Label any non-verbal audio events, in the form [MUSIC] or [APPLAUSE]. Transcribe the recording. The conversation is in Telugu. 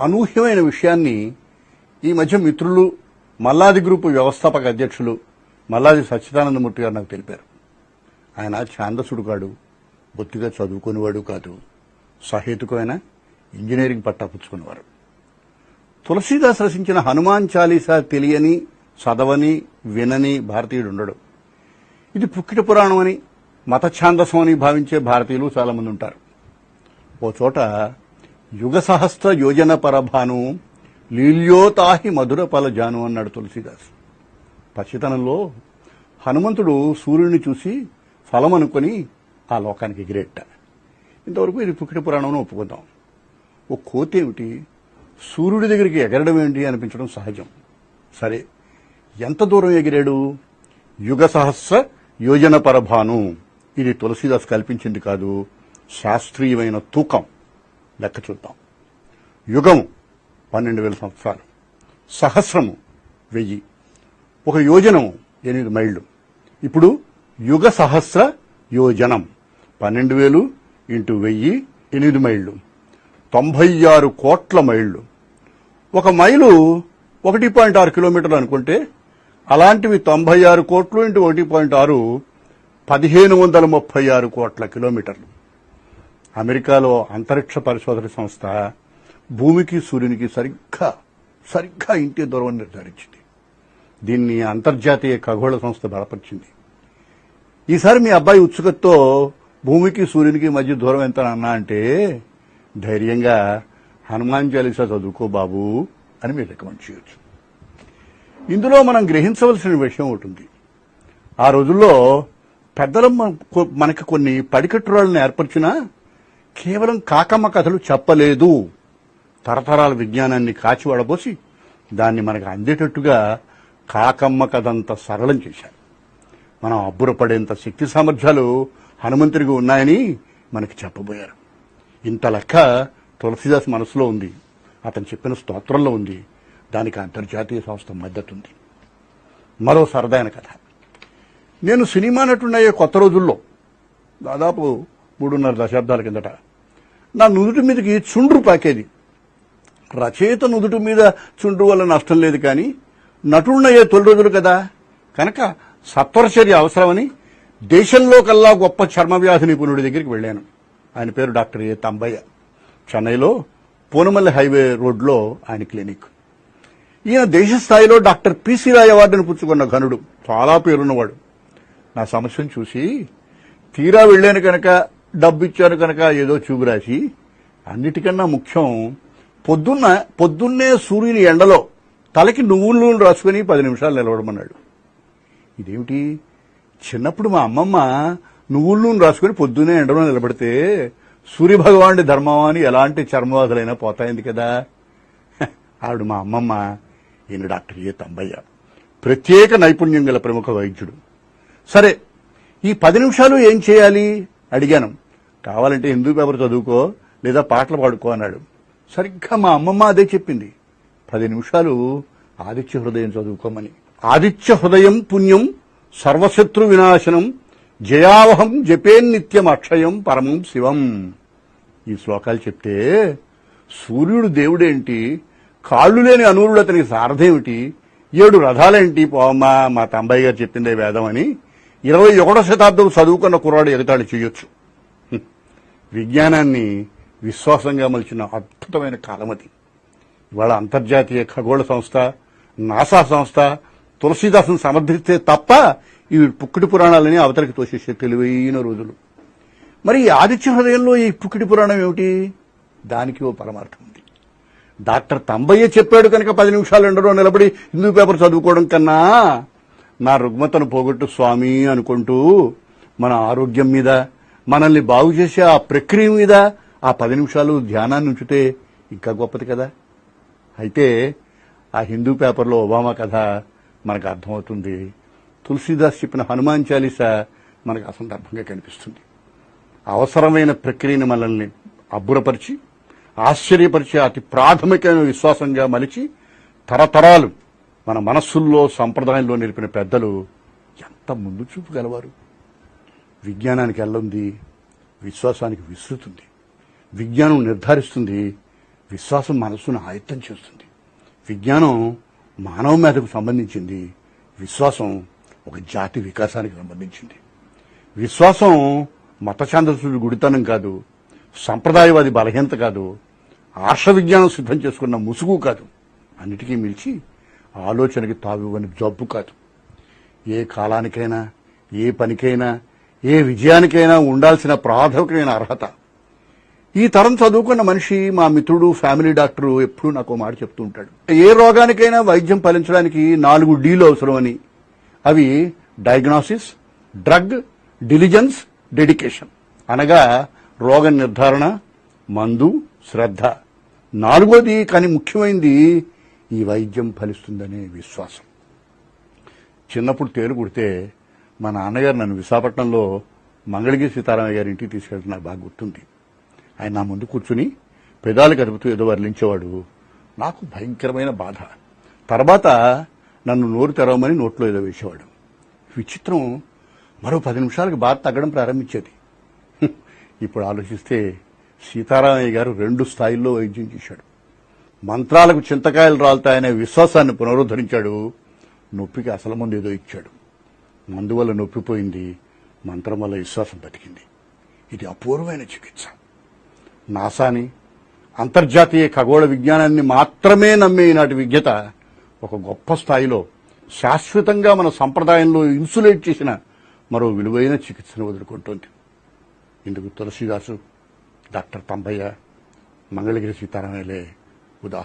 అనూహ్యమైన విషయాన్ని ఈ మధ్య మిత్రులు మల్లాది గ్రూపు వ్యవస్థాపక అధ్యక్షులు మల్లాది సచ్చిదానందమూర్తి గారు నాకు తెలిపారు. ఆయన ఛాందసుడు కాడు బొత్తిగా చదువుకునేవాడు కాదు. సహేతుకమైన ఇంజనీరింగ్ పట్టా పుచ్చుకునేవారు. తులసీదాస్ రచించిన హనుమాన్ చాలీసా తెలియని చదవని వినని భారతీయుడు ఉండడు. ఇది పుక్కిట పురాణం అని మత ఛాందసం అని భావించే భారతీయులు చాలామంది ఉంటారు. ఓ చోట యుగ సహస్ర యోజన పరభాను లీల్యోతాహి మధుర పలజాను అన్నాడు తులసిదాస్. పసితనంలో హనుమంతుడు సూర్యుడిని చూసి ఫలం అనుకొని ఆ లోకానికి ఎగిరేట. ఇంతవరకు ఇది పుక్కిట పురాణం ఒప్పుకుందాం. ఓ కోతి ఏమిటి సూర్యుడి దగ్గరికి ఎగరడం ఏంటి అనిపించడం సహజం. సరే ఎంత దూరం ఎగిరాడు? యుగ సహస్ర యోజన పరభాను. ఇది తులసిదాస్ కల్పించింది కాదు శాస్త్రీయమైన తూకం. లెక్క చూద్దాం. యుగము పన్నెండు వేల సంవత్సరాలు. సహస్రము వెయ్యి. ఒక యోజనము ఎనిమిది మైళ్ళు. ఇప్పుడు యుగ సహస్ర యోజనం. పన్నెండు వేలు ఇంటూ వెయ్యి ఎనిమిది మైళ్ళు. తొంభై ఆరు కోట్ల మైళ్ళు. ఒక మైలు ఒకటి పాయింట్ ఆరు కిలోమీటర్లు అనుకుంటే అలాంటివి తొంభై ఆరు కోట్లు ఇంటూ ఒకటి పాయింట్ ఆరు పదిహేను వందల ముప్పై ఆరు కోట్ల కిలోమీటర్లు. అమెరికాలో అంతరిక్ష పరిశోధన సంస్థ భూమికి సూర్యునికి సరిగ్గా సరిగ్గా ఇంటి దూరం నిర్ధారించింది. దీన్ని అంతర్జాతీయ ఖగోళ సంస్థ బలపరిచింది. ఈసారి మీ అబ్బాయి ఉత్సుకతతో భూమికి సూర్యునికి మధ్య దూరం ఎంత అన్నా అంటే ధైర్యంగా హనుమాన్ చాలీసా చదువుకో బాబు అని మీరు రికమెండ్ చేయొచ్చు. ఇందులో మనం గ్రహించవలసిన విషయం ఒకటి ఆ రోజుల్లో పెద్దలు మనకి కొన్ని పడికట్టురాలను ఏర్పరిచినా కేవలం కాకమ్మ కథలు చెప్పలేదు. తరతరాల విజ్ఞానాన్ని కాచి వడబోసి దాన్ని మనకు అందేటట్టుగా కాకమ్మ కథంత సరళం చేశారు. మనం అబ్బురపడేంత శక్తి సామర్థ్యాలు హనుమంతుడికి ఉన్నాయని మనకి చెప్పబోయారు. ఇంత లెక్క తులసిదాస్ మనసులో ఉంది. అతను చెప్పిన స్తోత్రంలో ఉంది. దానికి అంతర్జాతీయ సంస్థ మద్దతు ఉంది మరో సరదైన కథ. నేను సినిమా నటుండయ్యే కొత్త రోజుల్లో దాదాపు మూడున్నర దశాబ్దాల కిందట నా నుదుటి మీదకి చుండ్రు పాకేది. రచయిత నుదుటి మీద చుండ్రు వల్ల నష్టం లేదు కానీ నటుడునయ్యే తొలి రోజులు కదా. కనుక సత్వరచర్య అవసరమని దేశంలో కల్లా గొప్ప చర్మ వ్యాధి నిపుణుడి దగ్గరికి వెళ్ళాను. ఆయన పేరు డాక్టర్ ఏ. తంబయ్య. చెన్నైలో పూనమల్లి హైవే రోడ్లో ఆయన క్లినిక్. ఈయన దేశ స్థాయిలో డాక్టర్ పిసి రాయ్ అవార్డును పుచ్చుకున్న ఘనుడు. చాలా పేరున్నవాడు. నా సమస్యను చూసి తీరా వెళ్ళాను కనుక డబ్బు ఇచ్చాను కనుక ఏదో చూపు రాసి అన్నిటికన్నా ముఖ్యం పొద్దున్న పొద్దున్నే సూర్యుని ఎండలో తలకి నువ్వులు నూనె రాసుకుని పది నిమిషాలు నిలబడమన్నాడు. ఇదేమిటి? చిన్నప్పుడు మా అమ్మమ్మ నువ్వులు నూనె రాసుకుని పొద్దున్నే ఎండలో నిలబడితే సూర్యభగవానుడి ధర్మం అని ఎలాంటి చర్మవాదులైనా పోతాయింది కదా. ఆవిడ మా అమ్మమ్మ ఈయన డాక్టర్ ఏ తంబయ్య. ప్రత్యేక నైపుణ్యం గల ప్రముఖ వైద్యుడు. సరే ఈ పది నిమిషాలు ఏం చేయాలి? అడిగాను. కావాలంటే హిందూ పేపర్ చదువుకో లేదా పాటలు పాడుకో అన్నాడు. సరిగ్గా మా అమ్మమ్మ అదే చెప్పింది. పది నిమిషాలు ఆదిత్య హృదయం చదువుకోమని. ఆదిత్య హృదయం పుణ్యం సర్వశత్రు వినాశనం జయావహం జపేన్నిత్యం అక్షయం పరమం శివం. ఈ శ్లోకాలు చెప్తే సూర్యుడు దేవుడేంటి కాళ్ళు లేని అనూరుడు అతనికి సారథేమిటి ఏడు రథాలేంటి? పోమ్మా మా తంబాయి గారు చెప్పిందే వేదం అని. ఇరవై ఒకటో శతాబ్దం చదువుకున్న కుర్రాడు ఎగతాళి చేయొచ్చు. విజ్ఞానాన్ని విశ్వాసంగా మలిచిన అద్భుతమైన కాలం అది. ఇవాళ అంతర్జాతీయ ఖగోళ సంస్థ నాసా సంస్థ తులసీదాసును సమర్థిస్తే తప్ప ఇవి పుక్కిటి పురాణాలని అవతలికి తోసేసే తెలివైన రోజులు. మరి ఈ ఆదిత్య హృదయంలో ఈ పుక్కిటి పురాణం ఏమిటి? దానికి ఓ పరమార్థం ఉంది. డాక్టర్ తంబయ్య చెప్పాడు కనుక పది నిమిషాలు ఎండలో నిలబడి హిందూ పేపర్ చదువుకోవడం కన్నా నా రుగ్మతను పోగొట్టు స్వామి అనుకుంటూ మన ఆరోగ్యం మీద మనల్ని బాగు చేసే ఆ ప్రక్రియ మీద ఆ పది నిమిషాలు ధ్యానాన్ని ఉంచితే ఇంకా గొప్పది కదా. అయితే ఆ హిందూ పేపర్లో ఒబామా కథ మనకు అర్థమవుతుంది. తులసీదాస్ చెప్పిన హనుమాన్ చాలీస మనకు అసందర్భంగా కనిపిస్తుంది. అవసరమైన ప్రక్రియను మనల్ని అబ్బురపరిచి ఆశ్చర్యపరిచే అతి ప్రాథమికమైన విశ్వాసంగా మలిచి తరతరాలు మన మనస్సుల్లో సంప్రదాయంలో నిలిపిన పెద్దలు ఎంత ముందు చూపు గలవారు. విజ్ఞానానికి ఎల్లుంది విశ్వాసానికి విసురుతుంది. విజ్ఞానం నిర్ధారిస్తుంది విశ్వాసం మనస్సును ఆయత్తం చేస్తుంది. విజ్ఞానం మానవ మేధకు సంబంధించింది విశ్వాసం ఒక జాతి వికాసానికి సంబంధించింది. విశ్వాసం మతచాంద్రసుడి గుడితనం కాదు సంప్రదాయవాది బలహీనత కాదు ఆర్ష విజ్ఞానం సిద్ధం చేసుకున్న ముసుగు కాదు. అన్నిటికీ మిలిచి ఆలోచనకి తావివ్వని జబ్బు కాదు. ఏ కాలానికైనా ఏ పనికైనా ఏ విజయానికైనా ఉండాల్సిన ప్రాథమికమైన అర్హత. ఈ తరం చదువుకున్న మనిషి మా మిత్రుడు ఫ్యామిలీ డాక్టరు ఎప్పుడూ నాకు మాట చెప్తూ ఉంటాడు. ఏ రోగానికైనా వైద్యం ఫలించడానికి నాలుగు డీలు అవసరమని. అవి డయాగ్నోసిస్ డ్రగ్ డిలిజెన్స్ డెడికేషన్. అనగా రోగ నిర్ధారణ మందు శ్రద్ధ. నాలుగోది కానీ ముఖ్యమైనది ఈ వైద్యం ఫలిస్తుందనే విశ్వాసం. చిన్నప్పుడు తేలు కుడితే మా నాన్నగారు నన్ను విశాఖపట్నంలో మంగళగిరి సీతారామయ్య గారి ఇంటికి తీసుకెళ్తే నాకు బాగా గుర్తుంది. ఆయన నా ముందు కూర్చుని పెదాలు కదుపుతూ ఏదో వర్లించేవాడు నాకు భయంకరమైన బాధ. తర్వాత నన్ను నోరు తెరవమని నోట్లో ఏదో వేసేవాడు. విచిత్రం. మరో పది నిమిషాలకు బాధ తగ్గడం ప్రారంభించేది. [LAUGHS] ఇప్పుడు ఆలోచిస్తే సీతారామయ్య గారు రెండు స్థాయిల్లో వైద్యం చేశాడు. మంత్రాలకు చింతకాయలు రాలుతాయనే విశ్వాసాన్ని పునరుద్ధరించాడు. నొప్పికి అసలు ముందు ఏదో ఇచ్చాడు. మందు వల్ల నొప్పిపోయింది మంత్రం వల్ల విశ్వాసం బతికింది. ఇది అపూర్వమైన చికిత్స. నాసాని అంతర్జాతీయ ఖగోళ విజ్ఞానాన్ని మాత్రమే నమ్మే ఈనాటి విజ్ఞత ఒక గొప్ప స్థాయిలో శాశ్వతంగా మన సంప్రదాయంలో ఇన్సులేట్ చేసిన మరో విలువైన చికిత్సను వదులుకుంటోంది ఇందుకు తులసిదాసు డాక్టర్ తంబయ్య మంగళగిరి సీతారామయ్యలే